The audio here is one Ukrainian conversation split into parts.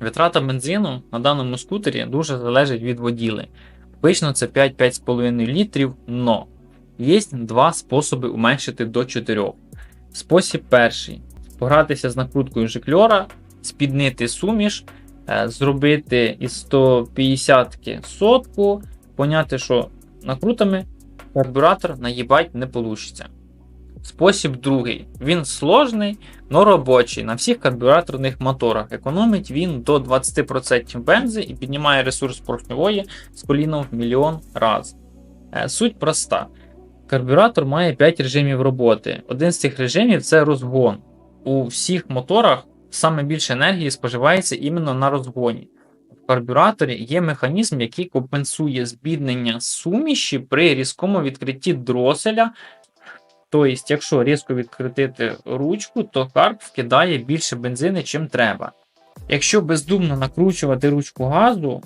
Витрата бензину на даному скутері дуже залежить від воділи. Обично це 5-5,5 літрів, но є два способи уменшити до 4. Спосіб перший погратися з накруткою жикльора, спіднити суміш, е, зробити із 150 сотку, поняти, що накрутами карбюратор наїбать не вийде. Спосіб другий. Він сложний, но робочий на всіх карбюраторних моторах. Економить він до 20% бензи і піднімає ресурс поршневої з коліном в мільйон раз. Е, Суть проста. Карбюратор має 5 режимів роботи. Один з цих режимів це розгон. У всіх моторах саме більше енергії споживається іменно на розгоні. В карбюраторі є механізм, який компенсує збіднення суміші при різкому відкритті дроселя. Тобто, якщо різко відкрити ручку, то карб вкидає більше бензини, чим треба. Якщо бездумно накручувати ручку газу,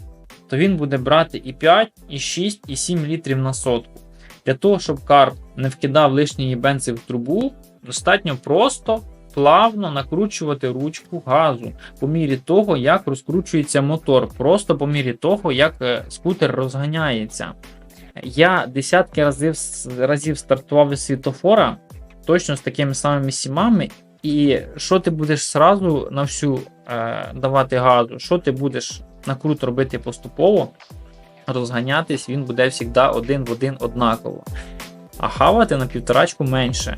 то він буде брати і 5, і 6, і 7 літрів на сотку. Для того, щоб карб не вкидав лишньої бензи в трубу, достатньо просто плавно накручувати ручку газу по мірі того, як розкручується мотор, просто по мірі того, як е, скутер розганяється. Я десятки разів, разів стартував із світофора точно з такими самими сімами. І що ти будеш сразу на всю е, давати газу, що ти будеш накрут робити поступово, розганятись, він буде завжди один в один однаково. А хавати на півторачку менше.